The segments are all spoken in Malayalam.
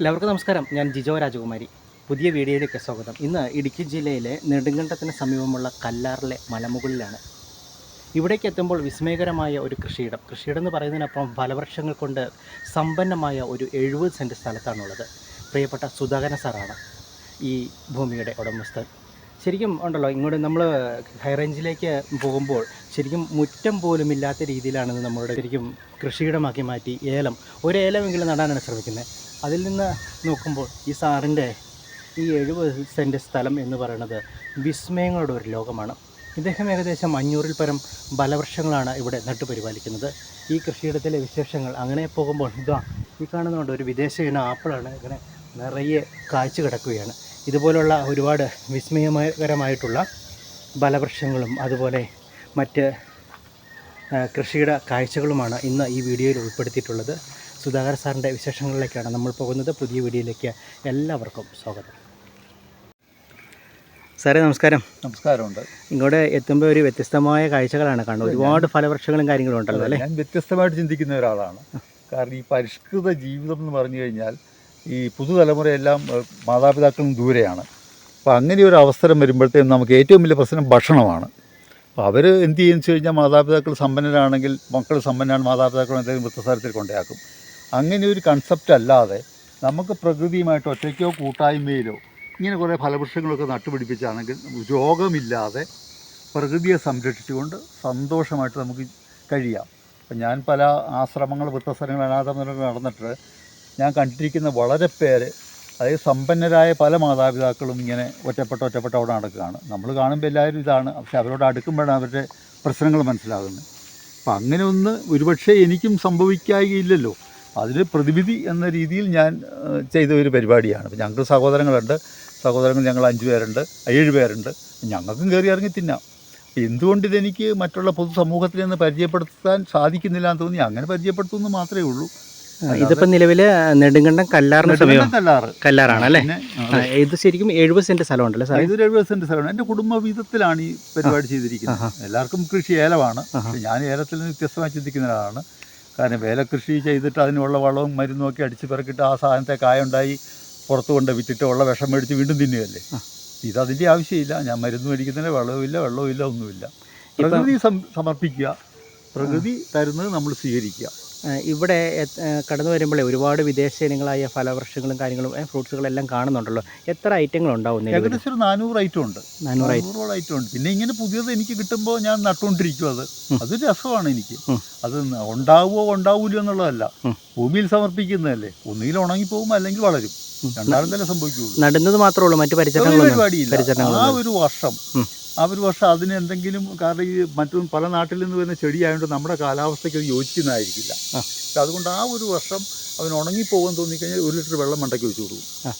എല്ലാവർക്കും നമസ്കാരം. ഞാൻ ജിജോ രാജകുമാരി. പുതിയ വീഡിയോയിലേക്ക് സ്വാഗതം. ഇന്ന് ഇടുക്കി ജില്ലയിലെ നെടുങ്കണ്ടത്തിന് സമീപമുള്ള കല്ലാറിലെ മലമുകളിലാണ്. ഇവിടേക്ക് എത്തുമ്പോൾ വിസ്മയകരമായ ഒരു കൃഷിയിടം. കൃഷിയിടം എന്ന് പറയുന്നതിനപ്പുറം ഫലവൃക്ഷങ്ങൾ കൊണ്ട് സമ്പന്നമായ ഒരു എഴുപത് സെന്റ് സ്ഥലത്താണുള്ളത്. പ്രിയപ്പെട്ട സുധാകരൻ സാറാണ് ഈ ഭൂമിയുടെ ഉടമസ്ഥൻ. ശരിക്കും ഉണ്ടല്ലോ ഇങ്ങോട്ട് നമ്മൾ ഹൈറേഞ്ചിലേക്ക് പോകുമ്പോൾ ശരിക്കും മുറ്റം പോലും ഇല്ലാത്ത രീതിയിലാണ് നമ്മളുടെ ശരിക്കും കൃഷിയിടമാക്കി മാറ്റി ഏലം. ഒരു ഏലമെങ്കിലും നടാനാണ് ശ്രമിക്കുന്നത്. അതിൽ നിന്ന് നോക്കുമ്പോൾ ഈ സാറിന്റെ ഈ എഴുപത് സെന്റ് സ്ഥലം എന്ന് പറയുന്നത് വിസ്മയങ്ങളുടെ ഒരു ലോകമാണ്. ഇദ്ദേഹം ഏകദേശം അഞ്ഞൂറിൽ പരം ബലവൃക്ഷങ്ങളാണ് ഇവിടെ നട്ടുപരിപാലിക്കുന്നത്. ഈ കൃഷിയിടത്തിലെ വിശേഷങ്ങൾ അങ്ങനെ പോകുമ്പോൾ ഇതാ ഈ കാണുന്നുണ്ട് ഒരു വിദേശ ഇനം ആപ്പിളാണ് ഇങ്ങനെ നിറയെ കാഴ്ച കിടക്കുകയാണ്. ഇതുപോലുള്ള ഒരുപാട് വിസ്മയകരമായിട്ടുള്ള ബലവൃക്ഷങ്ങളും അതുപോലെ മറ്റ് കൃഷിയുടെ കാഴ്ചകളുമാണ് ഇന്ന് ഈ വീഡിയോയിൽ ഉൾപ്പെടുത്തിയിട്ടുള്ളത്. സുധാകർ സാറിന്റെ വിശേഷങ്ങളിലേക്കാണ് നമ്മൾ പോകുന്നത്. പുതിയ വീഡിയോയിലേക്ക് എല്ലാവർക്കും സ്വാഗതം. സാറേ നമസ്കാരം. നമസ്കാരമുണ്ട്. ഇങ്ങോട്ട് എത്തുമ്പോൾ ഒരു വ്യത്യസ്തമായ കാഴ്ചകളാണ് കാണുന്നത്. ഒരുപാട് ഫലവൃക്ഷങ്ങളും കാര്യങ്ങളും ഉണ്ടല്ലോ അല്ലേ? ഞാൻ വ്യത്യസ്തമായിട്ട് ചിന്തിക്കുന്ന ഒരാളാണ്. കാരണം ഈ പരിഷ്കൃത ജീവിതം എന്ന് പറഞ്ഞു കഴിഞ്ഞാൽ ഈ പുതുതലമുറയെല്ലാം മാതാപിതാക്കളും ദൂരെയാണ്. അപ്പോൾ അങ്ങനെ ഒരു അവസരം വരുമ്പോഴത്തേക്കും നമുക്ക് ഏറ്റവും വലിയ പ്രശ്നം ഭക്ഷണമാണ്. അപ്പോൾ അവർ എന്ത് ചെയ്യുന്നു വെച്ച് കഴിഞ്ഞാൽ മാതാപിതാക്കൾ സമ്പന്നരാണെങ്കിൽ മക്കൾ സമ്പന്നരാണ് മാതാപിതാക്കൾ എന്തെങ്കിലും വൃത്തസാരത്തിൽ കൊണ്ടേയാക്കും. അങ്ങനെ ഒരു കൺസെപ്റ്റ് അല്ലാതെ നമുക്ക് പ്രകൃതിയുമായിട്ട് ഒറ്റയ്ക്കോ കൂട്ടായ്മയിലോ ഇങ്ങനെ കുറേ ഫലവൃക്ഷങ്ങളൊക്കെ നട്ടുപിടിപ്പിച്ചാണെങ്കിൽ രോഗമില്ലാതെ പ്രകൃതിയെ സംരക്ഷിച്ചുകൊണ്ട് സന്തോഷമായിട്ട് നമുക്ക് കഴിയാം. അപ്പം ഞാൻ പല ആശ്രമങ്ങൾ വൃത്തസ്ഥലങ്ങൾ അനാഥമന്ദിരങ്ങൾ നടന്നിട്ട് ഞാൻ കണ്ടിരിക്കുന്ന വളരെ പേര് അതായത് സമ്പന്നരായ പല മാതാപിതാക്കളും ഇങ്ങനെ ഒറ്റപ്പെട്ട ഒറ്റപ്പെട്ട അവിടെ നടക്കുകയാണ്. നമ്മൾ കാണുമ്പോൾ എല്ലാവരും ഇതാണ്. പക്ഷെ അവരോട് അടുക്കുമ്പോഴാണ് അവരുടെ പ്രശ്നങ്ങൾ മനസ്സിലാകുന്നത്. അപ്പം അങ്ങനെ ഒന്ന് ഒരുപക്ഷേ എനിക്കും സംഭവിക്കായില്ലല്ലോ അതിന് പ്രതിവിധി എന്ന രീതിയിൽ ഞാൻ ചെയ്ത ഒരു പരിപാടിയാണ്. അപ്പോൾ ഞങ്ങൾക്ക് സഹോദരങ്ങളുണ്ട്. സഹോദരങ്ങൾ ഞങ്ങൾ അഞ്ച് പേരുണ്ട് ഏഴ് പേരുണ്ട്. ഞങ്ങൾക്കും കയറി ഇറങ്ങി തിന്നാം. അപ്പോൾ എന്തുകൊണ്ട് ഇതെനിക്ക് മറ്റുള്ള പൊതുസമൂഹത്തിൽ നിന്ന് പരിചയപ്പെടുത്താൻ സാധിക്കുന്നില്ല എന്ന് തോന്നി. അങ്ങനെ പരിചയപ്പെടുത്തുമെന്ന് മാത്രമേ ഉള്ളൂ. ഇതിപ്പോൾ നിലവിൽ നെടുങ്കണ്ടം കല്ലാറിന് സമീപം കല്ലാറാണ് അല്ലേ? ഇത് ശരിക്കും എഴുപത് സെന്റ് സ്ഥലമുണ്ടല്ലേ സാർ ഇതൊരു എഴുപത് സെന്റ് സ്ഥലമാണ്. എന്റെ കുടുംബ വിധത്തിലാണ് ഈ പരിപാടി ചെയ്തിരിക്കുന്നത്. എല്ലാവർക്കും കൃഷി ഏലമാണ്. ഞാൻ ഏലത്തിൽ നിന്ന് വ്യത്യസ്തമായി ചിന്തിക്കുന്ന ഒരാളാണ്. കാരണം വേലകൃഷി ചെയ്തിട്ട് അതിനുള്ള വളവും മരുന്നും ഒക്കെ അടിച്ച് പിറക്കിട്ട് ആ സാധനത്തെ കായുണ്ടായി പുറത്ത് കൊണ്ട് വിറ്റിട്ട് ഉള്ള വിഷം മേടിച്ച് വീണ്ടും തിന്നുകയല്ലേ. ഇതതിന്റെ ആവശ്യമില്ല. ഞാൻ മരുന്ന് മേടിക്കുന്നതിന് വെള്ളവുമില്ല വെള്ളവുമില്ല ഒന്നുമില്ല. പ്രകൃതി സമർപ്പിക്കുക. പ്രകൃതി തരുന്നത് നമ്മൾ സ്വീകരിക്കുക. ഇവിടെ കടന്നു വരുമ്പോഴേ ഒരുപാട് വിദേശ ഇനങ്ങളായ ഫലവൃക്ഷങ്ങളും കാര്യങ്ങളും ഫ്രൂട്ട്സുകളെല്ലാം കാണുന്നുണ്ടല്ലോ. എത്ര ഐറ്റങ്ങൾ ഉണ്ടാവും ഏകദേശം ഒരു നാനൂറ് ഐറ്റം ഉണ്ട്. നാനൂറ് ഐറ്റം. ഉണ്ട്. പിന്നെ ഇങ്ങനെ പുതിയത് എനിക്ക് കിട്ടുമ്പോൾ ഞാൻ നട്ടുകൊണ്ടിരിക്കും അത്. അത് രസമാണ് എനിക്ക്. അത് ഉണ്ടാവുമോ ഉണ്ടാവൂലോ എന്നുള്ളതല്ല. ഭൂമിയിൽ സമർപ്പിക്കുന്നതല്ലേ. ഒന്നുകിൽ ഉണങ്ങിപ്പോകും അല്ലെങ്കിൽ വളരും. തന്നെ സംഭവിക്കുള്ളൂ നടുന്നത് മാത്രമേ ഉള്ളൂ മറ്റു പരിചരണങ്ങളൊന്നും ആ ഒരു വർഷം ഒരു വർഷം അതിന് എന്തെങ്കിലും കാരണം ഈ മറ്റു പല നാട്ടിൽ നിന്ന് വരുന്ന ചെടിയായതുകൊണ്ട് നമ്മുടെ കാലാവസ്ഥയ്ക്ക് അത് യോജിക്കുന്നതായിരിക്കില്ല. പക്ഷെ അതുകൊണ്ട് ആ ഒരു വർഷം അവൻ ഉണങ്ങിപ്പോകാൻ തോന്നിക്കഴിഞ്ഞാൽ ഒരു ലിറ്റർ വെള്ളം മണ്ടയ്ക്ക് ഒഴിച്ചു കൊടുക്കും.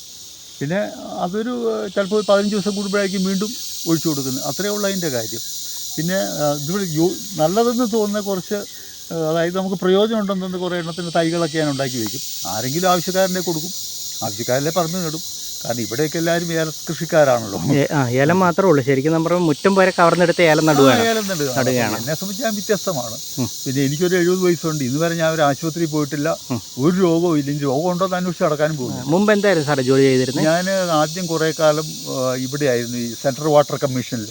പിന്നെ അതൊരു ചിലപ്പോൾ പതിനഞ്ച് ദിവസം കൂടുമ്പോഴായിരിക്കും വീണ്ടും ഒഴിച്ചു കൊടുക്കുന്നത്. അത്രയേ ഉള്ളൂ അതിന്റെ കാര്യം. പിന്നെ ഇതിവിടെ യോ നല്ലതെന്ന് തോന്നുന്ന കുറച്ച് അതായത് നമുക്ക് പ്രയോജനം ഉണ്ടെന്ന് കുറേ എണ്ണത്തിന്റെ തൈകളൊക്കെ ഞാൻ ഉണ്ടാക്കി വയ്ക്കും ആരെങ്കിലും ആവശ്യക്കാരനെ കൊടുക്കും. ആവശ്യക്കാരനെ പറഞ്ഞു നേടും. കാരണം ഇവിടെയൊക്കെ എല്ലാവരും ഏല കൃഷിക്കാരാണല്ലോ. ആ ഏലം മാത്രമേ ഉള്ളൂ. ശരിക്കും നമ്മുടെ മുറ്റം വരെ കവർന്നെടുത്ത് ഏലം നടുകയാണ്. ഏലം. എന്നെ സംബന്ധിച്ച് ഞാൻ വ്യത്യസ്തമാണ്. പിന്നെ എനിക്കൊരു എഴുപത് വയസ്സുണ്ട്. ഇന്ന് വരെ ഞാൻ ഒരു ആശുപത്രിയിൽ പോയിട്ടില്ല. ഒരു രോഗവും ഇല്ല. ഇനി രോഗം ഉണ്ടോ എന്ന് അന്വേഷിച്ച് നടക്കാനും പോകുന്നു മുമ്പ് എന്തായിരുന്നു സാറേ ജോലി ചെയ്തിരുന്നത് ഞാൻ ആദ്യം കുറേ കാലം ഇവിടെ ഇവിടെയായിരുന്നു ഈ സെൻട്രൽ വാട്ടർ കമ്മീഷനിൽ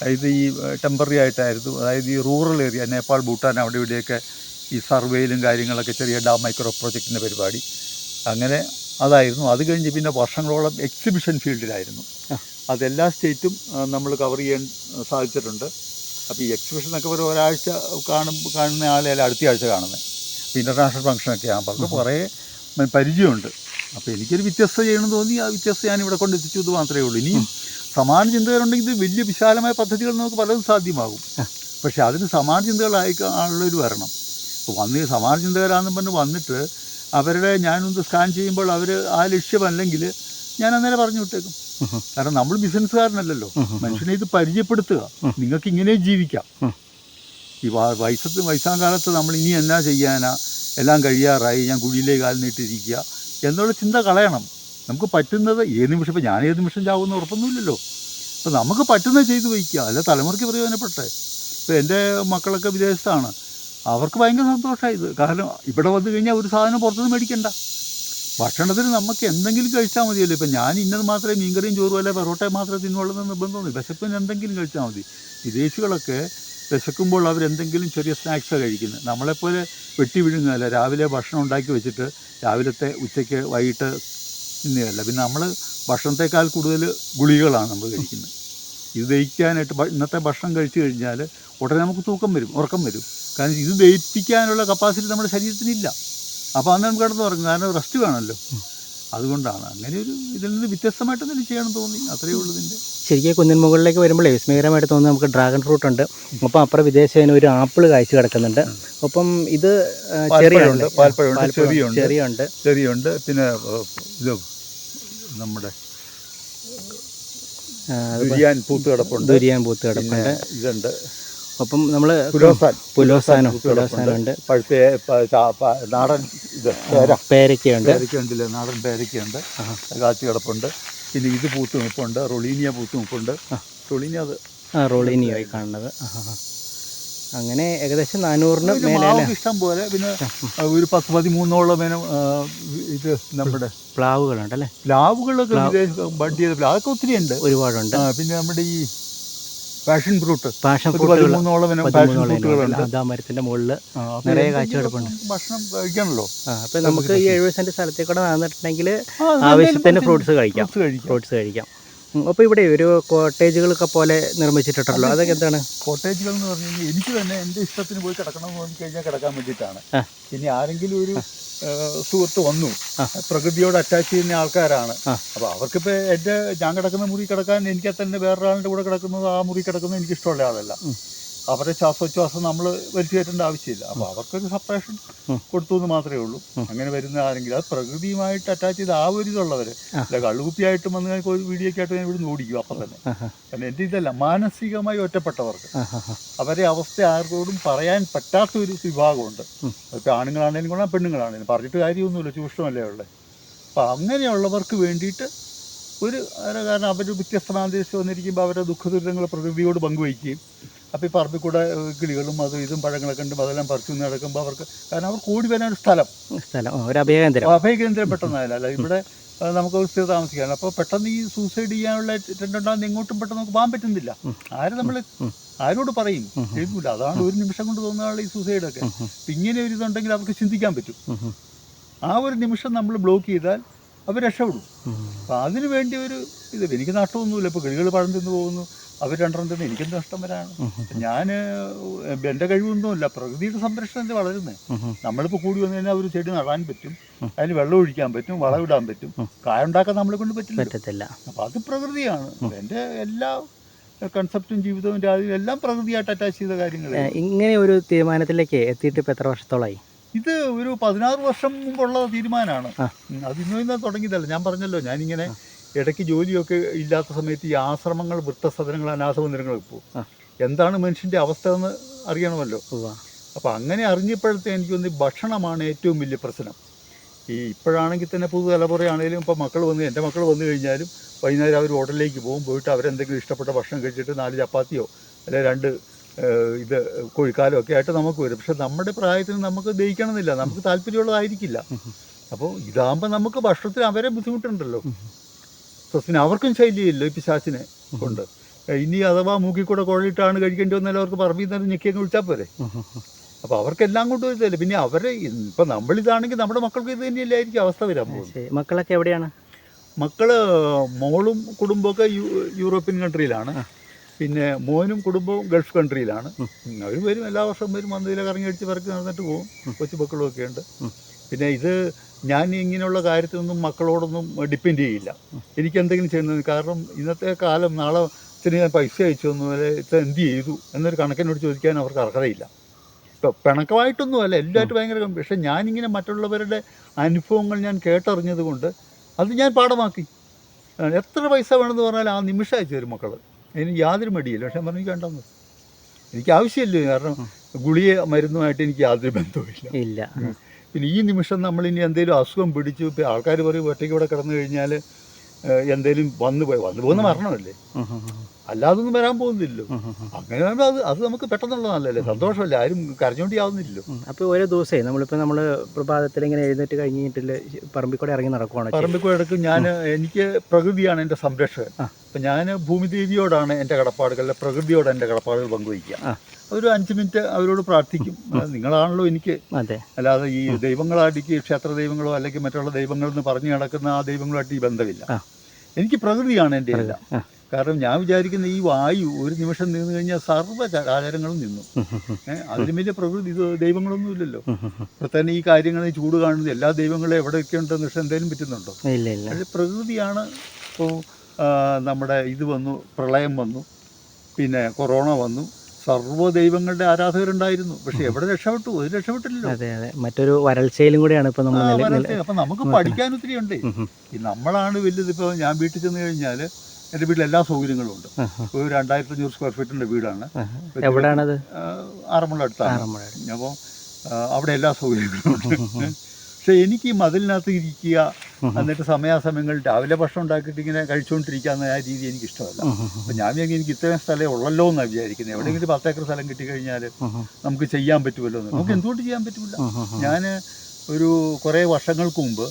അതായത് ഈ ടെമ്പററി ആയിട്ടായിരുന്നു. അതായത് ഈ റൂറൽ ഏരിയ നേപ്പാൾ ഭൂട്ടാൻ അവിടെ ഇവിടെയൊക്കെ ഈ സർവേയിലും കാര്യങ്ങളൊക്കെ ചെറിയ ഡാം മൈക്രോ പ്രോജക്റ്റിന്റെ പരിപാടി. അങ്ങനെ അതായിരുന്നു. അത് കഴിഞ്ഞ് പിന്നെ വർഷങ്ങളോളം എക്സിബിഷൻ ഫീൽഡിലായിരുന്നു. അതെല്ലാ അത് സ്റ്റേറ്റും നമ്മൾ കവർ ചെയ്യാൻ സാധിച്ചിട്ടുണ്ട്. അപ്പോൾ ഈ എക്സിബിഷൻ എന്നൊക്കെ ഒരു ഒരാഴ്ച കാണും കാണുന്ന ആളെയല്ല അടുത്ത ആഴ്ച കാണുന്നത് അപ്പോൾ ഇന്റർനാഷണൽ ഫംഗ്ഷനൊക്കെ ആകുമ്പോൾ അവർക്ക് കുറേ പരിചയമുണ്ട്. അപ്പോൾ എനിക്കൊരു വ്യത്യസ്തത ചെയ്യണമെന്ന് തോന്നി. ആ വ്യത്യസ്തത ഞാൻ ഇവിടെ കൊണ്ട് എത്തിച്ചു ഇത് മാത്രമേ ഉള്ളൂ. ഇനിയും സമാന ചിന്തകരുണ്ടെങ്കിൽ ഇത് വലിയ വിശാലമായ പദ്ധതികൾ നമുക്ക് പലതും സാധ്യമാകും. പക്ഷേ അതിന് സമാന ചിന്തകളായി ഉള്ളവർ വരണം. അപ്പോൾ വന്ന് സമാന ചിന്തകരാണെന്ന് പറഞ്ഞ് വന്നിട്ട് അവരുടെ ഞാനൊന്ന് സ്കാൻ ചെയ്യുമ്പോൾ അവർ ആ ലക്ഷ്യമല്ലെങ്കിൽ ഞാൻ അന്നേരം പറഞ്ഞു വിട്ടേക്കും. കാരണം നമ്മൾ ബിസിനസ്സുകാരനല്ലല്ലോ മനുഷ്യനെ ഇത് പരിചയപ്പെടുത്തുക. നിങ്ങൾക്ക് ഇങ്ങനെ ജീവിക്കാം. ഈ വയസ്സ വയസ്സത്ത് വയസ്സാം കാലത്ത് നമ്മൾ ഇനി എന്നാ ചെയ്യാനാ? എല്ലാം കഴിയാറായി. ഞാൻ കുഴിയിലേക്ക് കാൽ നീട്ടിരിക്കുക എന്നുള്ള ചിന്ത കളയണം. നമുക്ക് പറ്റുന്നത് ഏത് നിമിഷം? ഇപ്പം ഞാൻ ഏത് നിമിഷം ചാവുമെന്ന് ഉറപ്പൊന്നുമില്ലല്ലോ. അപ്പം നമുക്ക് പറ്റുന്നത് ചെയ്തു വയ്ക്കുക. അല്ല തലമുറയ്ക്ക് പ്രയോജനപ്പെട്ടെ. ഇപ്പം എന്റെ മക്കളൊക്കെ വിദേശത്താണ്. അവർക്ക് ഭയങ്കര സന്തോഷമായി. ഇത് കാരണം ഇവിടെ വന്നു കഴിഞ്ഞാൽ ഒരു സാധനം പുറത്തുനിന്ന് മേടിക്കണ്ട. ഭക്ഷണത്തിന് നമുക്ക് എന്തെങ്കിലും കഴിച്ചാൽ മതിയല്ലോ. ഇപ്പം ഞാൻ ഇന്നത് മാത്രമേ മീൻകറിയും ചോറും അല്ലെ പൊറോട്ടയും മാത്രമേ തിന്നുള്ളൂ എന്ന് നിർബന്ധമൊന്നുമില്ല. വിശപ്പിന് എന്തെങ്കിലും കഴിച്ചാൽ മതി. വിദേശികളൊക്കെ വിശക്കുമ്പോൾ അവരെന്തെങ്കിലും ചെറിയ സ്നാക്സാണ് കഴിക്കുന്നത് നമ്മളെപ്പോലെ വെട്ടി വിഴുങ്ങുകയല്ല. രാവിലെ ഭക്ഷണം ഉണ്ടാക്കി വെച്ചിട്ട് രാവിലത്തെ ഉച്ചയ്ക്ക് വൈകിട്ട് തിന്നുകയല്ല. പിന്നെ നമ്മൾ ഭക്ഷണത്തെക്കാൾ കൂടുതൽ ഗുളികകളാണ് നമ്മൾ കഴിക്കുന്നത് ഇത് ദഹിക്കാനായിട്ട് ഇന്നത്തെ ഭക്ഷണം കഴിച്ചു കഴിഞ്ഞാൽ ഉടനെ നമുക്ക് തൂക്കം വരും ഉറക്കം വരും. കാരണം ഇത് ദഹിപ്പിക്കാനുള്ള കപ്പാസിറ്റി നമ്മുടെ ശരീരത്തിനില്ല. അപ്പോൾ അന്ന് നമുക്ക് കിടന്ന് ഉറങ്ങും. കാരണം റെസ്റ്റ് വേണമല്ലോ. അതുകൊണ്ടാണ്. അങ്ങനെ ഒരു ഇതിൽ നിന്ന് വ്യത്യസ്തമായിട്ട് എന്തെങ്കിലും ചെയ്യണം തോന്നി അത്രയേ ഉള്ളൂ ഇതിന്റെ. ശരിക്കും കുന്നിൻ മുകളിലേക്ക് വരുമ്പോഴേ വിസ്മയകരമായിട്ട് തോന്നുന്നത് നമുക്ക് ഡ്രാഗൺ ഫ്രൂട്ട് ഉണ്ട്. അപ്പം അപ്പുറം വിദേശത്തിന് ഒരു ആപ്പിൾ കാഴ്ച കിടക്കുന്നുണ്ട്. അപ്പം ഇത് ചെറിയുണ്ട് ചെറിയുണ്ട്. ചെറിയുണ്ട്. പിന്നെ ഇത് നമ്മുടെ ദുരിയാൻ പൂത്ത് കിടപ്പുണ്ട്. ദുരിയാൻ പൂത്ത് കിടപ്പുണ്ട്. ഇതുണ്ട്. അപ്പം നമ്മൾ പുലോസാൻ പുലോസാനോ കിടപ്പുണ്ട്. പുലോസാനുണ്ട് പഴുത്ത നാടൻ ഇത് പേര. പേരയ്ക്കയുണ്ട്. പേരയ്ക്കുണ്ടല്ലേ നാടൻ പേരയ്ക്കുണ്ട്. കാച്ചി കിടപ്പുണ്ട്. പിന്നെ ഇത് പൂത്ത് നിൽപ്പുണ്ട് റൊളീനിയ പൂത്ത് നിൽപ്പുണ്ട് റൊളീനിയ അത് ആ ആയി കാണുന്നത്. അങ്ങനെ ഏകദേശം നാനൂറിന് മേലെ ഇഷ്ടം പോലെ. പിന്നെ ഒരു പത്ത് പതിമൂന്നോളം ഇത് നമ്മുടെ പ്ലാവുകളുണ്ട് അല്ലേ പ്ലാവുകളൊക്കെ വിദേശ ബഡ് ചെയ്ത പ്ലാവ് അതൊക്കെ ഒത്തിരി ഉണ്ട് ഒരുപാടുണ്ട് പിന്നെ നമ്മുടെ ഈ പാഷൻ ഫ്രൂട്ട് പാഷൻ ഫ്രൂട്ടുകൾ മരത്തിന്റെ മുകളിൽ നിറയെ കാഴ്ചവെടുപ്പുണ്ട്. ഭക്ഷണം കഴിക്കണല്ലോ അപ്പൊ നമുക്ക് ഈ എഴുപത് സെന്റ് സ്ഥലത്തേക്കൂടെ നടന്നിട്ടുണ്ടെങ്കിൽ ആവശ്യത്തിന് ഫ്രൂട്ട്സ് കഴിക്കാം. ഫ്രൂട്ട്സ് കഴിക്കാം. അപ്പോൾ ഇവിടെ ഒരു കോട്ടേജുകളൊക്കെ പോലെ നിർമ്മിച്ചിട്ടുണ്ടല്ലോ. അതൊക്കെ എന്താണ്? കോട്ടേജുകൾ എന്ന് പറഞ്ഞു എനിക്ക് തന്നെ എന്റെ ഇഷ്ടത്തിന് പോയി കിടക്കണം എന്ന് തോന്നി കഴിഞ്ഞാൽ കിടക്കാൻ വേണ്ടിയിട്ടാണ്. ഇനി ആരെങ്കിലും ഒരു സുഹൃത്ത് വന്നു. പ്രകൃതിയോട് അറ്റാച്ച് ചെയ്യുന്ന ആൾക്കാരാണ്. അപ്പൊ അവർക്കിപ്പോ എന്റെ ഞാൻ കിടക്കുന്ന മുറി കിടക്കാൻ എനിക്ക് തന്നെ വേറൊരാളുടെ കൂടെ കിടക്കുന്നത് ആ മുറി കിടക്കുന്നത് എനിക്ക് ഇഷ്ടമുള്ള ആളല്ല ഉം. അവരുടെ ശ്വാസോച്ഛ്വാസം നമ്മൾ വലിച്ചു കയറ്റേണ്ട ആവശ്യമില്ല. അപ്പോൾ അവർക്കൊരു സപ്പറേഷൻ കൊടുത്തു എന്ന് മാത്രമേ ഉള്ളൂ. അങ്ങനെ വരുന്ന ആരെങ്കിലും അത് പ്രകൃതിയുമായിട്ട് അറ്റാച്ച് ചെയ്ത് ആ ഒരു ഇതുള്ളവർ കള്ളുകുപ്പിയായിട്ട് അല്ല കള്ളുകുപ്പിയായിട്ടും വന്ന് ഞാൻ ഒരു വീഡിയോ ഒക്കെ ആയിട്ട് ഞാൻ ഇവിടുന്ന് ഓടിക്കും അപ്പം തന്നെ. കാരണം എന്റെ ഇതല്ല മാനസികമായി ഒറ്റപ്പെട്ടവർക്ക്. അവരെ അവസ്ഥ ആർക്കോടും പറയാൻ പറ്റാത്ത ഒരു വിഭാഗമുണ്ട്. ഇപ്പോൾ ആണുങ്ങളാണേലും കൊള്ളാം പെണ്ണുങ്ങളാണേലും. പറഞ്ഞിട്ട് കാര്യമൊന്നുമില്ല ചൂഷണമല്ലേ ഉള്ളത് അപ്പോൾ അങ്ങനെയുള്ളവർക്ക് വേണ്ടിയിട്ട് ഒരു കാരണം അവർ വ്യത്യസ്തമാന്തരീക്ഷം വന്നിരിക്കുമ്പോൾ അവരുടെ ദുഃഖ ദുരിതങ്ങൾ പ്രകൃതിയോട് പങ്കുവയ്ക്കുകയും അപ്പോൾ ഈ പറമ്പിൽ കൂടെ കിളികളും അതും ഇതും പഴങ്ങളൊക്കെ ഉണ്ട് അതെല്ലാം പറിച്ചു നടക്കുമ്പോൾ അവർക്ക് കാരണം അവർ കൂടി വരാൻ ഒരു സ്ഥലം. സ്ഥലം ഒരു അഭയകേന്ദ്രം. അഭയകേന്ദ്രം അല്ല ഇവിടെ നമുക്ക് സ്ഥിര താമസിക്കാൻ അപ്പോൾ പെട്ടെന്ന് ഈ സൂസൈഡ് ചെയ്യാനുള്ള രണ്ടുണ്ടാകുന്ന എങ്ങോട്ടും പെട്ടെന്ന് നമുക്ക് പോകാൻ പറ്റുന്നില്ല. ആര് നമ്മൾ ആരോട് പറയും? ചെയ്തില്ല അതാണ് ഒരു നിമിഷം കൊണ്ട് തോന്നുന്ന ഈ സൂസൈഡൊക്കെ ഇങ്ങനെ ഒരു ഇതുണ്ടെങ്കിൽ അവർക്ക് ചിന്തിക്കാൻ പറ്റും. ആ ഒരു നിമിഷം നമ്മൾ ബ്ലോക്ക് ചെയ്താൽ അവർ രക്ഷപ്പെടും. അപ്പം അതിന് വേണ്ടി ഒരു ഇത്. എനിക്ക് നഷ്ടമൊന്നുമില്ല. ഇപ്പോൾ കിളികൾ പഴം തിന്ന് പോകുന്നു. അവർ രണ്ടെണ്ണം തന്നെ. എനിക്കെന്ത് നഷ്ടം വരാണ് ഞാൻ എന്റെ കഴിവൊന്നുമില്ല. പ്രകൃതിയുടെ സംരക്ഷണത്തിൽ വളരുന്നത്. നമ്മളിപ്പോൾ കൂടി വന്നു കഴിഞ്ഞാൽ ഒരു ചെടി നടാൻ പറ്റും. അതിന് വെള്ളം ഒഴിക്കാൻ പറ്റും വളമിടാൻ പറ്റും. കായ കായുണ്ടാക്കാൻ നമ്മളെ കൊണ്ട് പറ്റില്ല. പറ്റത്തില്ല. അപ്പോൾ അത് പ്രകൃതിയാണ്. എന്റെ എല്ലാ കൺസെപ്റ്റും ജീവിതവും രാജ്യവും എല്ലാം പ്രകൃതിയായിട്ട് അറ്റാച്ച് ചെയ്ത കാര്യങ്ങൾ ഇങ്ങനെ ഒരു തീരുമാനത്തിലേക്ക് എത്തിയിട്ട് ഇപ്പോൾ എത്ര വർഷത്തോളമായി ഇത് ഒരു പതിനാറ് വർഷം മുമ്പുള്ള തീരുമാനമാണ്. അത് ഇന്നും ഇന്ന് തുടങ്ങിയതല്ല. ഞാൻ പറഞ്ഞല്ലോ ഞാനിങ്ങനെ ഇടയ്ക്ക് ജോലിയൊക്കെ ഇല്ലാത്ത സമയത്ത് ഈ ആശ്രമങ്ങൾ വൃത്തസദനങ്ങൾ അനാഥമന്ദിരങ്ങളൊക്കെ പോകും. എന്താണ് മനുഷ്യന്റെ അവസ്ഥ എന്ന് അറിയണമല്ലോ. അപ്പോൾ അങ്ങനെ അറിഞ്ഞപ്പോഴത്തെ എനിക്ക് തോന്നി ഭക്ഷണമാണ് ഏറ്റവും വലിയ പ്രശ്നം. ഈ ഇപ്പോഴാണെങ്കിൽ തന്നെ പുതുതലമുറയാണെങ്കിലും ഇപ്പോൾ മക്കൾ വന്ന് എന്റെ മക്കൾ വന്നു കഴിഞ്ഞാലും വൈകുന്നേരം അവർ ഹോട്ടലിലേക്ക് പോകും പോയിട്ട് അവരെന്തെങ്കിലും ഇഷ്ടപ്പെട്ട ഭക്ഷണം കഴിച്ചിട്ട് നാല് ചപ്പാത്തിയോ അല്ലെങ്കിൽ രണ്ട് ഇത് കോഴിക്കാലോ ഒക്കെ ആയിട്ട് നമുക്ക് വരും. പക്ഷെ നമ്മുടെ പ്രായത്തിന് നമുക്ക് ദഹിക്കണമെന്നില്ല. നമുക്ക് താല്പര്യമുള്ളതായിരിക്കില്ല. അപ്പോൾ ഇതാകുമ്പോൾ നമുക്ക് ഭക്ഷണത്തിന് അവരെ ബുദ്ധിമുട്ടുണ്ടല്ലോ. ഉം. സോ പിന്നെ അവർക്കും ശൈലിയില്ല ഈ പിശാസിനെ കൊണ്ട്. ഇനി അഥവാ മൂക്കിൽ കൂടെ കുഴലിട്ടാണ് കഴിക്കേണ്ടി വന്നാൽ അവർക്ക് പറമ്പിൽ നിന്ന് ഞെക്കിയൊക്കെ വിളിച്ചാൽ പോരെ. അപ്പൊ. അപ്പോൾ അവർക്കെല്ലാം കൊണ്ടും ഇതല്ലേ പിന്നെ അവരെ ഇപ്പം നമ്മളിതാണെങ്കിൽ നമ്മുടെ മക്കൾക്ക് ഇത് തന്നെയല്ലായിരിക്കും അവസ്ഥ വരാൻ പോകുന്നത്. മക്കളൊക്കെ എവിടെയാണ്? മക്കൾ മോളും കുടുംബമൊക്കെ യൂറോപ്യൻ കൺട്രിയിലാണ്. പിന്നെ മോനും കുടുംബവും ഗൾഫ് കൺട്രിയിലാണ്. അവരും അവർ വരും എല്ലാ വർഷവും വരും വന്നതിലെ കറങ്ങി അടിച്ച് പറക്കി നടന്നിട്ട് പോകും. കൊച്ചു മക്കളും ഒക്കെ ഉണ്ട്. പിന്നെ ഇത് ഞാൻ ഇങ്ങനെയുള്ള കാര്യത്തിനൊന്നും മക്കളോടൊന്നും ഡിപ്പെൻഡ് ചെയ്യില്ല. എനിക്ക് എന്തെങ്കിലും ചെയ്യുന്നത് കാരണം ഇന്നത്തെ കാലം നാളെ ഇച്ചിരി ഞാൻ പൈസ അയച്ചു തന്നു അല്ലെ ഇത് എന്ത് ചെയ്തു എന്നൊരു കണക്കിനോട് ചോദിക്കാൻ അവർക്ക് അർഹതയില്ല. ഇപ്പം പിണക്കമായിട്ടൊന്നും അല്ല എല്ലാവരും ഭയങ്കര പക്ഷെ ഞാനിങ്ങനെ മറ്റുള്ളവരുടെ അനുഭവങ്ങൾ ഞാൻ കേട്ടറിഞ്ഞത് കൊണ്ട് അത് ഞാൻ പാഠമാക്കി. എത്ര പൈസ വേണമെന്ന് പറഞ്ഞാൽ ആ നിമിഷം അയച്ചു തരും മക്കൾ എനിക്ക് യാതൊരു മടിയില്ല. പക്ഷെ പറഞ്ഞു "എനിക്ക് വേണ്ടെന്ന്. എനിക്ക് ആവശ്യമില്ല. കാരണം ഗുളിയെ മരുന്നുമായിട്ട് എനിക്ക് യാതൊരു ബന്ധവുമില്ല. ഇല്ല. പിന്നെ ഈ നിമിഷം നമ്മൾ ഇനി എന്തെങ്കിലും അസുഖം പിടിച്ചു ഇപ്പോൾ ആൾക്കാർ പറയും ഒറ്റയ്ക്ക് ഇവിടെ കിടന്നു കഴിഞ്ഞാൽ എന്തെങ്കിലും എന്തേലും വന്നു പോയി. വന്നു പോകുന്ന മരണമല്ലേ? അല്ലാതൊന്നും വരാൻ പോകുന്നില്ലല്ലോ. അങ്ങനെ വരുമ്പോൾ അത് അത് നമുക്ക് പെട്ടെന്നുള്ളതല്ലേ സന്തോഷമല്ല? ആരും കരഞ്ഞോണ്ടി ആവുന്നില്ലല്ലോ ഉം. അപ്പോൾ ഓരോ ദിവസമേ നമ്മളിപ്പോൾ നമ്മൾ പ്രഭാതത്തിൽ ഇങ്ങനെ എഴുന്നേറ്റ് കഴിഞ്ഞിട്ടില്ല പറമ്പിക്കൂടെ ഇറങ്ങി നടക്കുവാണ് പറമ്പിക്കൂടെ ഇടയ്ക്ക് ഞാൻ എനിക്ക് പ്രകൃതിയാണ് എന്റെ സംരക്ഷകൻ. അപ്പൊ അപ്പം ഞാൻ ഭൂമിദേവിയോടാണ് എന്റെ കടപ്പാടുകൾ പ്രകൃതിയോട് എന്റെ കടപ്പാടുകൾ പങ്കുവയ്ക്കുക. ഒരു അഞ്ച് മിനിറ്റ് അവരോട് പ്രാർത്ഥിക്കും. നിങ്ങളാണല്ലോ എനിക്ക്. അതെ. അല്ലാതെ ഈ ദൈവങ്ങളായിട്ട് ക്ഷേത്ര ദൈവങ്ങളോ അല്ലെങ്കിൽ മറ്റുള്ള ദൈവങ്ങളെന്ന് പറഞ്ഞു നടക്കുന്ന ആ ദൈവങ്ങളുമായിട്ട് ഈ ബന്ധമില്ല. എനിക്ക് പ്രകൃതിയാണ് എന്റെ എല്ലാം. കാരണം ഞാൻ വിചാരിക്കുന്ന ഈ വായു ഒരു നിമിഷം നിന്ന് കഴിഞ്ഞാൽ സർവ ആചാരങ്ങളും നിന്നു. അതിലും വലിയ പ്രകൃതി ഇത് ദൈവങ്ങളൊന്നും ഇല്ലല്ലോ. ഇപ്പൊ തന്നെ ഈ കാര്യങ്ങൾ ചൂട് കാണുന്നത് എല്ലാ ദൈവങ്ങളും എവിടെയൊക്കെ ഉണ്ടെന്ന് പക്ഷെ എന്തെങ്കിലും പറ്റുന്നുണ്ടോ? അത് പ്രകൃതിയാണ് ഇപ്പോൾ നമ്മുടെ ഇത് വന്നു പ്രളയം വന്നു പിന്നെ കൊറോണ വന്നു സർവ ദൈവങ്ങളുടെ ആരാധകരുണ്ടായിരുന്നു. പക്ഷെ എവിടെ രക്ഷപ്പെട്ടു? ഒരു രക്ഷപ്പെട്ടില്ലല്ലോ. അതെ അതെ. മറ്റൊരു വരൾച്ചയിലും കൂടെയാണ് ഇപ്പൊ നമ്മൾ അപ്പൊ നമുക്ക് പഠിക്കാൻ ഒത്തിരി ഉണ്ട്. നമ്മളാണ് വലുത്. ഇപ്പോൾ ഞാൻ വീട്ടിൽ ചെന്ന് കഴിഞ്ഞാൽ എന്റെ വീട്ടിൽ എല്ലാ സൗകര്യങ്ങളും ഉണ്ട്. ഒരു രണ്ടായിരത്തി അഞ്ഞൂറ് സ്ക്വയർ ഫീറ്റിന്റെ വീടാണ്. എവിടെയാണത് ആറന്മുള അടുത്താണ്. അപ്പോൾ അവിടെ എല്ലാ സൗകര്യങ്ങളും ഉണ്ട്. പക്ഷെ എനിക്ക് ഈ മതിലിനകത്ത് ഇരിക്കുക എന്നിട്ട് സമയാസമയങ്ങളിൽ രാവിലെ ഭക്ഷണം ഉണ്ടാക്കിയിട്ട് ഇങ്ങനെ കഴിച്ചുകൊണ്ടിരിക്കുക എന്ന ആ രീതി എനിക്ക് ഇഷ്ടമല്ല അപ്പം ഞാൻ വിചാരിക്കും എനിക്ക് ഇത്രയും സ്ഥലമേ ഉള്ളല്ലോ എന്നാണ് വിചാരിക്കുന്നത്. എവിടെയെങ്കിലും പത്തേക്കർ സ്ഥലം കിട്ടിക്കഴിഞ്ഞാൽ നമുക്ക് ചെയ്യാൻ പറ്റുമല്ലോ എന്ന്. നമുക്ക് എന്തുകൊണ്ട് ചെയ്യാൻ പറ്റില്ല. ഞാൻ ഒരു കുറേ വർഷങ്ങൾക്ക് മുമ്പ്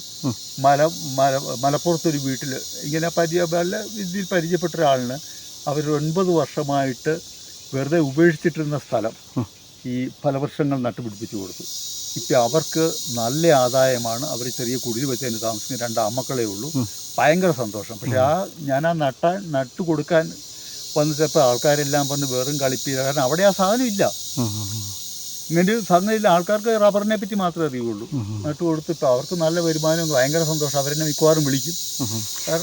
മല മല മലപ്പുറത്തൊരു വീട്ടിൽ ഇങ്ങനെ പരിചയ നല്ല ഇതിൽ പരിചയപ്പെട്ട ഒരാളിന് അവർ ഒൻപത് വർഷമായിട്ട് വെറുതെ ഉപേക്ഷിച്ചിട്ടിരുന്ന സ്ഥലം. ഈ ഫലവൃക്ഷങ്ങൾ നട്ടുപിടിപ്പിച്ചു കൊടുത്തു. ഇപ്പം അവർക്ക് നല്ല ആദായമാണ്. അവർ ചെറിയ കുടിൽ വെച്ച് അതിന് താമസിക്കുന്ന രണ്ട് അമ്മക്കളേ ഉള്ളൂ. ഭയങ്കര സന്തോഷം. പക്ഷേ ആ ഞാൻ ആ നട്ടാൻ നട്ടു കൊടുക്കാൻ വന്നിട്ടപ്പോൾ ആൾക്കാരെല്ലാം വന്ന് വെറും കളിപ്പില്ല കാരണം അവിടെ ആ സാധനം ഇല്ല. ഇങ്ങനെ ഒരു ആൾക്കാർക്ക് റബ്ബറിനെ പറ്റി മാത്രമേ അറിയുള്ളൂ. നട്ട് കൊടുത്തിട്ട് അവർക്ക് നല്ല വരുമാനം ഭയങ്കര സന്തോഷം. അവരെന്നെ മിക്കവാറും വിളിക്കും.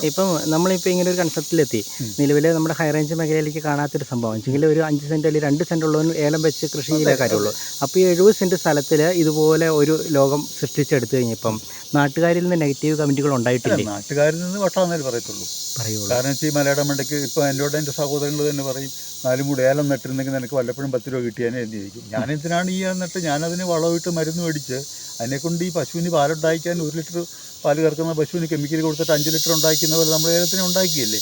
ഇപ്പം നമ്മളിപ്പോൾ ഇങ്ങനെ ഒരു കൺസെപ്റ്റിലെത്തി. നിലവിൽ നമ്മുടെ ഹൈ റേഞ്ച് മേഖലയിലേക്ക് കാണാത്തൊരു സംഭവം. വെച്ചെങ്കിൽ ഒരു അഞ്ച് സെന്റ് അല്ലെങ്കിൽ രണ്ട് സെന്റ് ഉള്ളവന് ഏലം വെച്ച് കൃഷി ചെയ്തേ കാര്യമുള്ളൂ. അപ്പോൾ ഈ എഴുപത് സെന്റ് സ്ഥലത്തിൽ ഇതുപോലെ ഒരു ലോകം സൃഷ്ടിച്ചെടുത്തു കഴിഞ്ഞപ്പം നാട്ടുകാരിൽ നിന്ന് നെഗറ്റീവ് കമന്റുകൾ ഉണ്ടായിട്ടില്ല? നാട്ടുകാരിൽ നിന്ന് വട്ടാന്നേ പറയത്തുള്ളൂ. പറയുള്ളൂ. കാരണം വെച്ചാൽ ഈ മലയുടെ മണ്ടയ്ക്ക് ഇപ്പോൾ എന്നോട് എന്റെ സഹോദരങ്ങൾ തന്നെ പറയും നാലും കൂടെ ഏലം നട്ടിരുന്നെങ്കിൽ നിനക്ക് വല്ലപ്പോഴും പത്ത് രൂപ കിട്ടിയാനേ എന്ന് ചോദിക്കും. ഞാൻ എന്തിനാണ് ഈ എന്നിട്ട് ഞാനതിന് വളമിട്ട് മരുന്ന് മേടിച്ച് അതിനെക്കൊണ്ട് ഈ പശുവിന് പാലുണ്ടായിക്കാൻ ഒരു ലിറ്റർ പാൽ കറക്കുന്ന പശുവിന് കെമിക്കൽ കൊടുത്തിട്ട് അഞ്ച് ലിറ്റർ ഉണ്ടാക്കുന്ന പോലെ നമ്മൾ ഏലത്തിന് ഉണ്ടാക്കിയല്ലേ?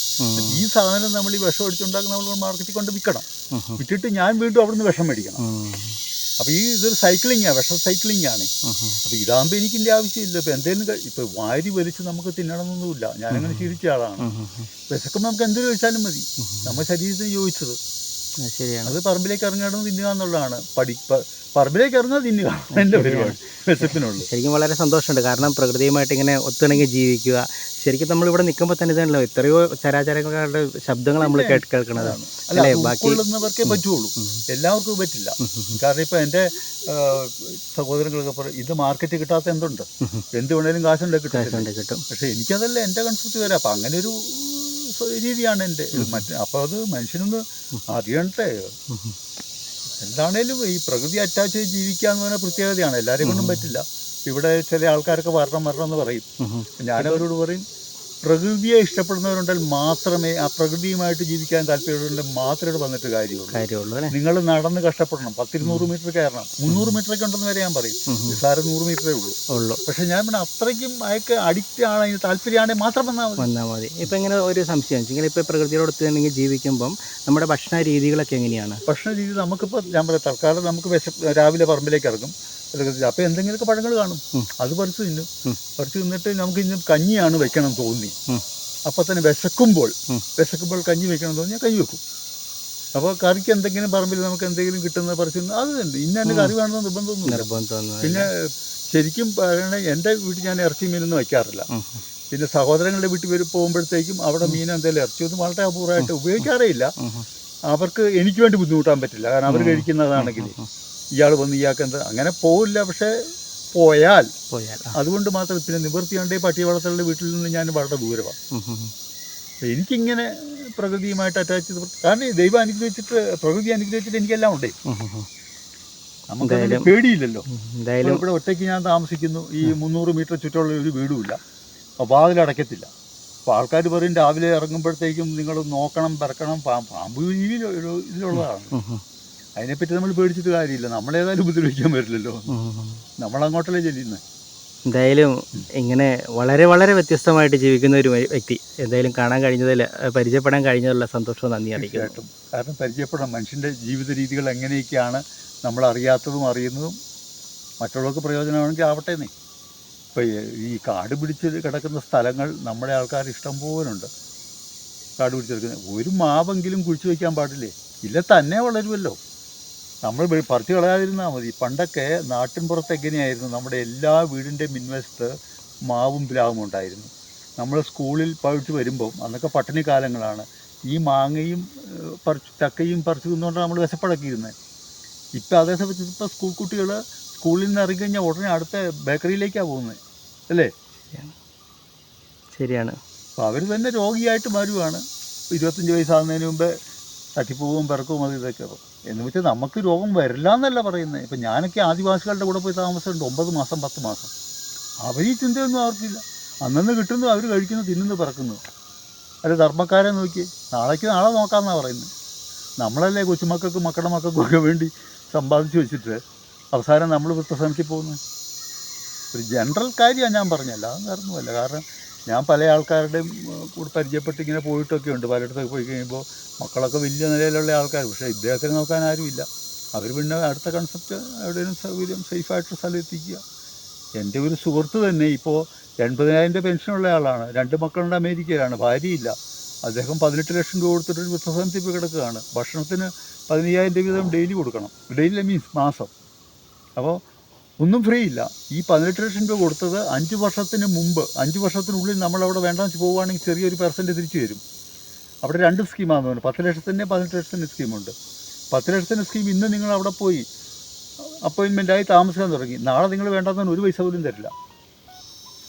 ഈ സാധനം നമ്മൾ ഈ വിഷം അടിച്ചുണ്ടാക്കുന്ന നമ്മൾ മാർക്കറ്റിൽ കൊണ്ട് വിൽക്കണം. വിറ്റിട്ട് ഞാൻ വീണ്ടും അവിടുന്ന് വിഷം മേടിക്കണം. അപ്പോൾ ഈ ഇതൊരു സൈക്ലിങ്ങാണ് വിഷം സൈക്ലിംഗ് ആണ്. അപ്പോൾ ഇതാകുമ്പോൾ എനിക്ക് ഇതിന്റെ ആവശ്യമില്ല. ഇപ്പോൾ എന്തെങ്കിലും ഇപ്പോൾ വാരി വലിച്ച് നമുക്ക് തിന്നണമെന്നൊന്നുമില്ല. ഞാനങ്ങനെ ശീലിച്ച ആളാണ്. വിശക്കുമ്പോൾ നമുക്ക് എന്തൊരു കഴിച്ചാലും മതി. നമ്മുടെ ശരീരത്തിന് യോജിച്ചത്. അത് ശരിയാണ്. അത് പറമ്പിലേക്ക് ഇറങ്ങാണ്ട് തിന്നുക എന്നുള്ളതാണ്. പഠി പറമ്പിലേക്ക് ഇറങ്ങുക തിന്നുക എന്റെ പരിപാടി. വിശപ്പിനുള്ളു. ശരിക്കും വളരെ സന്തോഷമുണ്ട്. കാരണം പ്രകൃതിയുമായിട്ട് ഇങ്ങനെ ഒത്തിണങ്ങി ജീവിക്കുക. ശരിക്കും നമ്മൾ ഇവിടെ നിൽക്കുമ്പോൾ തന്നെ ഇതാണല്ലോ എത്രയോ ചരാചരങ്ങളുടെ ശബ്ദങ്ങൾ നമ്മൾ കേട്ട് കേൾക്കുന്നതാണ് അല്ല ബാക്കി- ഉള്ളവർക്കേ പറ്റുള്ളൂ. എല്ലാവർക്കും പറ്റില്ല. കാരണം ഇപ്പം എന്റെ സഹോദരങ്ങളൊക്കെ പറയും ഇത് മാർക്കറ്റ് കിട്ടാത്ത എന്തുണ്ട്? എന്ത് വേണേലും കാശുണ്ടെങ്കിൽ കിട്ടും. പക്ഷേ എനിക്കതല്ല എന്റെ കൺസെപ്റ്റ് വരാം. അപ്പം അങ്ങനെ ഒരു രീതിയാണ് എന്റെ മറ്റേ അപ്പോൾ അത് മനുഷ്യനൊന്ന് അറിയണ്ടേ? എന്താണേലും ഈ പ്രകൃതി അറ്റാച്ച് ചെയ്ത് ജീവിക്കുക എന്ന് പറഞ്ഞ പ്രത്യേകതയാണ്. എല്ലാവരെയും കൊണ്ടും പറ്റില്ല. ഇവിടെ ചില ആൾക്കാരൊക്കെ വരണം വരണം എന്ന് പറയും. ഞാനവരോട് പറയും പ്രകൃതിയെ ഇഷ്ടപ്പെടുന്നവരുണ്ടെങ്കിൽ മാത്രമേ ആ പ്രകൃതിയുമായിട്ട് ജീവിക്കാൻ താല്പര്യമുണ്ടെങ്കിൽ മാത്രമേ വന്നിട്ട് കാര്യമുള്ളൂ. കാര്യമുള്ളൂ നിങ്ങൾ നടന്ന് കഷ്ടപ്പെടണം. പത്തിരുന്നൂറ് മീറ്റർ കയറണം. മുന്നൂറ് മീറ്ററൊക്കെ ഉണ്ടെന്ന് വരെ ഞാൻ പറയും. നിസ്സാരം നൂറ് മീറ്ററേ ഉള്ളൂ. ഉള്ളൂ. പക്ഷെ ഞാൻ പിന്നെ അത്രയ്ക്കും അയക്ക് അഡിക്റ്റ് ആണ്. അതിന് താല്പര്യമാണെങ്കിൽ മാത്രം വന്നാൽ മതി. വന്നാൽ മതി. ഇപ്പം ഇങ്ങനെ ഒരു സംശയം വെച്ചെങ്കിൽ ഇപ്പോൾ പ്രകൃതിയോട് ഒത്തുണ്ടെങ്കിൽ ജീവിക്കുമ്പം നമ്മുടെ ഭക്ഷണ രീതികളൊക്കെ എങ്ങനെയാണ്? ഭക്ഷണ രീതി നമുക്കിപ്പോൾ ഞാൻ പറയാം തൽക്കാലം നമുക്ക് വിശ രാവിലെ പറമ്പിലേക്ക് ഇറങ്ങും. അപ്പോൾ എന്തെങ്കിലുമൊക്കെ പഴങ്ങൾ കാണും. അത് പറിച്ച് തിന്നും. പറിച്ചു തിന്നിട്ട് നമുക്ക് ഇന്ന് കഞ്ഞിയാണ് വെക്കണം തോന്നി. അപ്പം അപ്പോൾ തന്നെ വിശക്കുമ്പോൾ വിശക്കുമ്പോൾ കഞ്ഞി വെക്കണം തോന്നി ഞാൻ കഞ്ഞി വെക്കും. അപ്പോൾ കറിക്ക് എന്തെങ്കിലും പറമ്പിൽ നമുക്ക് എന്തെങ്കിലും കിട്ടുന്ന പറിച്ച് തിന്നും. അത് തന്നെ. ഇന്ന എന്റെ കറി വേണമെന്ന് നിർബന്ധമൊന്നുമില്ല. നിർബന്ധം പിന്നെ ശരിക്കും പറയണ എന്റെ വീട്ടിൽ ഞാൻ ഇറച്ചി മീനൊന്നും വയ്ക്കാറില്ല. പിന്നെ സഹോദരങ്ങളുടെ വീട്ടിൽ വരും പോകുമ്പോഴത്തേക്കും അവിടെ മീൻ എന്തെങ്കിലും ഇറച്ചി ഒന്നും വളരെ അപൂർവമായിട്ട് ഉപയോഗിക്കാറേ ഇല്ല. അവർക്ക് എനിക്ക് വേണ്ടി ബുദ്ധിമുട്ടാൻ പറ്റില്ല. കാരണം അവർ കഴിക്കുന്നതാണെങ്കിൽ. ഇയാൾ വന്ന് ഇയാൾക്ക് എന്താ അങ്ങനെ പോവില്ല പക്ഷേ പോയാൽ. പോയാൽ ആ. അതുകൊണ്ട് മാത്രം പിന്നെ നിവൃത്തിയുണ്ട് പട്ടി വളർത്തലുടെ വീട്ടിൽ നിന്ന് ഞാൻ വളരെ ദൂരമാണ് ഉം, ഉം, ഉം. അപ്പോൾ എനിക്കിങ്ങനെ പ്രകൃതിയുമായിട്ട് അറ്റാച്ച് ചെയ്ത് കാരണം ഈ ദൈവം അനുഗ്രഹിച്ചിട്ട് പ്രകൃതി അനുഗ്രഹിച്ചിട്ട് എനിക്കെല്ലാം ഉണ്ട്. ഉം, ഉം, ഉം. നമുക്ക് എന്തായാലും- പേടിയില്ലല്ലോ. ഉം, എന്തായാലും ഇവിടെ ഒറ്റയ്ക്ക് ഞാൻ താമസിക്കുന്നു. ഈ മുന്നൂറ് മീറ്റർ ചുറ്റുള്ള ഒരു വീടുമില്ല. അപ്പോൾ വാതിലടയ്ക്കത്തില്ല അപ്പോൾ ആൾക്കാർ പറയും രാവിലെ ഇറങ്ങുമ്പോഴത്തേക്കും നിങ്ങൾ നോക്കണം പറക്കണം പാമ്പ് ഇതിലുള്ളതാണ്. ഉം, ഉം, അതിനെപ്പറ്റി നമ്മൾ പേടിച്ചിട്ട് കാര്യമില്ല. നമ്മളേതായാലും ഉപദ്രവിക്കാൻ പറ്റില്ലല്ലോ. നമ്മളങ്ങോട്ടല്ലേ ചെല്ലുന്നത് എന്തായാലും ഇങ്ങനെ വളരെ വളരെ വ്യത്യസ്തമായിട്ട് ജീവിക്കുന്ന ഒരു വ്യക്തി എന്തായാലും കാണാൻ കഴിഞ്ഞതിൽ പരിചയപ്പെടാൻ കഴിഞ്ഞതിലുള്ള സന്തോഷം നന്ദി അറിയിക്കും കാരണം പരിചയപ്പെടണം. മനുഷ്യന്റെ ജീവിത രീതികൾ എങ്ങനെയൊക്കെയാണ് നമ്മൾ അറിയാത്തതും അറിയുന്നതും മറ്റുള്ളവർക്ക് പ്രയോജനമാണെങ്കിൽ ആവട്ടെ നീ ഇപ്പോൾ ഈ കാട് പിടിച്ച് കിടക്കുന്ന സ്ഥലങ്ങൾ നമ്മുടെ ആൾക്കാർ ഇഷ്ടം പോലുണ്ട്. കാട് പിടിച്ചെടുക്കുന്നത് ഒരു മാവെങ്കിലും കുഴിച്ചു വയ്ക്കാൻ പാടില്ലേ? ഇല്ല തന്നെ വളരുമല്ലോ. നമ്മൾ പറിച്ചു കളയാതിരുന്നാൽ മതി. പണ്ടൊക്കെ നാട്ടിൻ പുറത്ത് എങ്ങനെയായിരുന്നു? നമ്മുടെ എല്ലാ വീടിന്റെ മുൻവശത്ത് മാവും പ്ലാവും ഉണ്ടായിരുന്നു. നമ്മൾ സ്കൂളിൽ പഠിച്ചു വരുമ്പം അന്നൊക്കെ പട്ടിണി കാലങ്ങളാണ്. ഈ മാങ്ങയും പറിച്ച് ചക്കയും പറിച്ചു തിന്നുകൊണ്ടാണ് നമ്മൾ വിശപ്പടക്കിയിരുന്നത്. ഇപ്പം അതേ സമയത്ത് ഇപ്പോൾ സ്കൂൾ കുട്ടികൾ സ്കൂളിൽ നിന്ന് ഇറങ്ങിക്കഴിഞ്ഞാൽ ഉടനെ അടുത്ത ബേക്കറിയിലേക്കാണ് പോകുന്നത്. അല്ലേ? ശരിയാണ്. അപ്പോൾ അവർ തന്നെ രോഗിയായിട്ട് മാറുകയാണ് ഇരുപത്തഞ്ച് വയസ്സാകുന്നതിന് മുമ്പേ തട്ടിപ്പൂവും പിറക്കവും അത് ഇതൊക്കെ. എന്ന് വെച്ചാൽ നമുക്ക് രോഗം വരില്ല എന്നല്ല പറയുന്നത് ഇപ്പം ഞാനൊക്കെ ആദിവാസികളുടെ കൂടെ പോയി താമസമുണ്ട്. ഒമ്പത് മാസം പത്ത് മാസം. അവർ ഈ ചിന്തയൊന്നും അവർക്കില്ല. അന്നന്ന് കിട്ടുന്നു അവർ കഴിക്കുന്നു തിന്നുന്നു പിറക്കുന്നു. അല്ല ധർമ്മക്കാരെ നോക്കി നാളേക്ക് നാളെ നോക്കാമെന്നാണ് പറയുന്നത് നമ്മളല്ലേ കൊച്ചുമക്കൾക്കും മക്കളുടെ മക്കൾക്കും ഒക്കെ വേണ്ടി സമ്പാദിച്ചു വെച്ചിട്ട് അവസാനം നമ്മൾ വൃത്തസനത്തിൽ പോകുന്നത്? ഒരു ജനറൽ കാര്യമാണ് ഞാൻ പറഞ്ഞല്ല അതൊന്നും വേറൊന്നുമല്ല. കാരണം ഞാൻ പല ആൾക്കാരുടെയും കൂടെ പരിചയപ്പെട്ട് ഇങ്ങനെ പോയിട്ടൊക്കെ ഉണ്ട്. പലയിടത്തൊക്കെ പോയി കഴിയുമ്പോൾ മക്കളൊക്കെ വലിയ നിലയിലുള്ള ആൾക്കാർ പക്ഷേ ഇദ്ദേഹത്തിന് നോക്കാൻ ആരുമില്ല അവർ പിന്നെ അടുത്ത കൺസെപ്റ്റ് എവിടെയും സൗകര്യം സേഫായിട്ട് സ്ഥലം എത്തിക്കുക എന്റെ ഒരു സുഹൃത്ത് തന്നെ ഇപ്പോൾ എൺപതിനായിരം രൂപ പെൻഷനുള്ള ആളാണ്. രണ്ട് മക്കളുണ്ട് അമേരിക്കയിലാണ്. ഭാര്യയില്ല. അദ്ദേഹം പതിനെട്ട് ലക്ഷം രൂപ കൊടുത്തിട്ട് ഒരു വൃദ്ധസദനത്തിൽ കിടക്കുകയാണ്. ഭക്ഷണത്തിന് പതിനയ്യായിരം രൂപ വീതം ഡെയിലി കൊടുക്കണം. ഡെയിലി മീൻസ് മാസം. അപ്പോൾ ഒന്നും ഫ്രീ ഇല്ല. ഈ പതിനെട്ട് ലക്ഷം രൂപ കൊടുത്തത് അഞ്ച് വർഷത്തിന് മുമ്പ് അഞ്ച് വർഷത്തിനുള്ളിൽ നമ്മൾ അവിടെ വേണ്ടെന്ന് പോവുകയാണെങ്കിൽ ചെറിയൊരു പെർസെന്റ് തിരിച്ചു വരും. അവിടെ രണ്ട് സ്കീമാണെന്ന് തോന്നുന്നു പത്ത് ലക്ഷത്തിന്റെ പതിനെട്ട് ലക്ഷത്തിന്റെ സ്കീമുണ്ട് പത്ത് ലക്ഷത്തിന്റെ സ്കീം ഇന്ന് നിങ്ങൾ അവിടെ പോയി അപ്പോയിൻമെന്റായി താമസിക്കാൻ തുടങ്ങി. നാളെ നിങ്ങൾ വേണ്ടെന്ന് ഒരു പൈസ പോലും തരില്ല.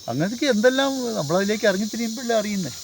അങ്ങനെയൊക്കെ എന്തെല്ലാം നമ്മളതിലേക്ക് ഇറങ്ങി തിരിയുമ്പോഴല്ലേ അറിയുന്നത്